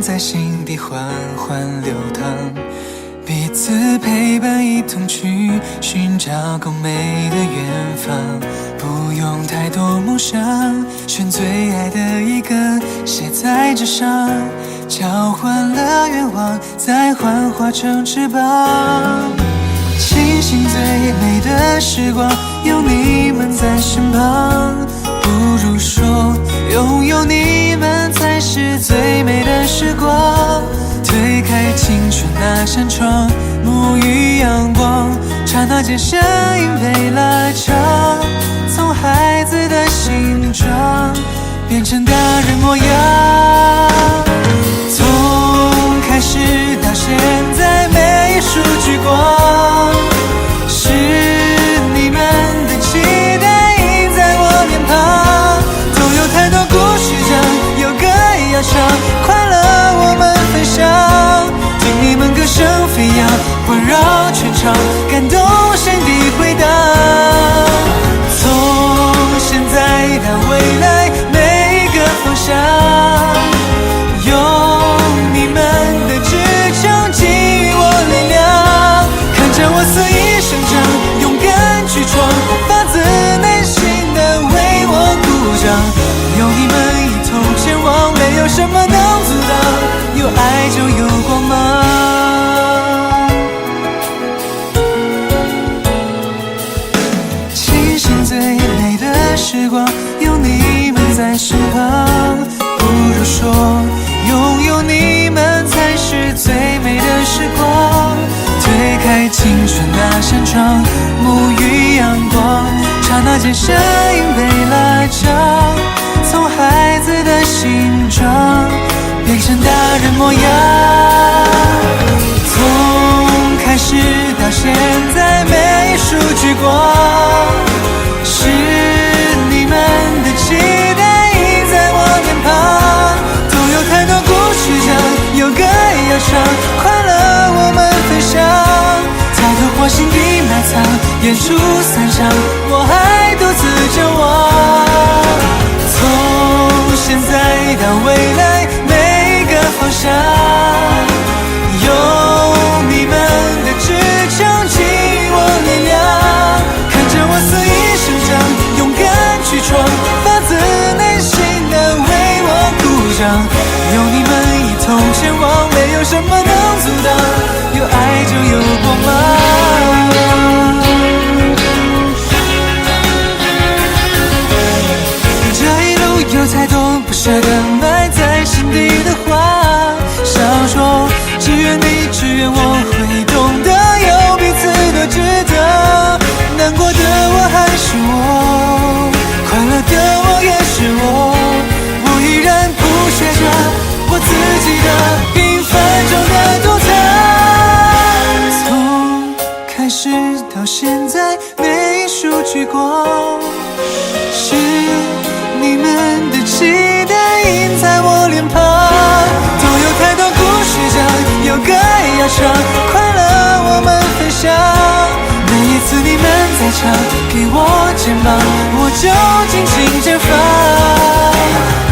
在心底缓缓流淌，彼此陪伴，一同去寻找更美的远方。不用太多梦想，选最爱的一个写在纸上，交换了愿望，再幻化成翅膀。庆幸最美的时光有你们在身旁，扇窗，沐浴阳光，刹那间身影被拉长，从孩子的形状变成大人模样。光有你们在身旁，不如说拥有你们才是最美的时光。推开青春那扇窗，沐浴阳光，刹那间身影被拉长，从孩子的形状变成大人模样。从开始到现在，每一束聚光，我心底埋藏，演出散场，我还独自张舍得埋在心底的话，想说，只愿你，只愿我会懂得，有彼此的值得。难过的我还是我，快乐的我也是我，我依然不屑着我自己的平凡中的独特。从开始到现在，每一束聚唱，快乐我们分享。每一次你们在场，给我肩膀，我就尽情绽放。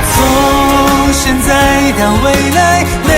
从现在到未来，每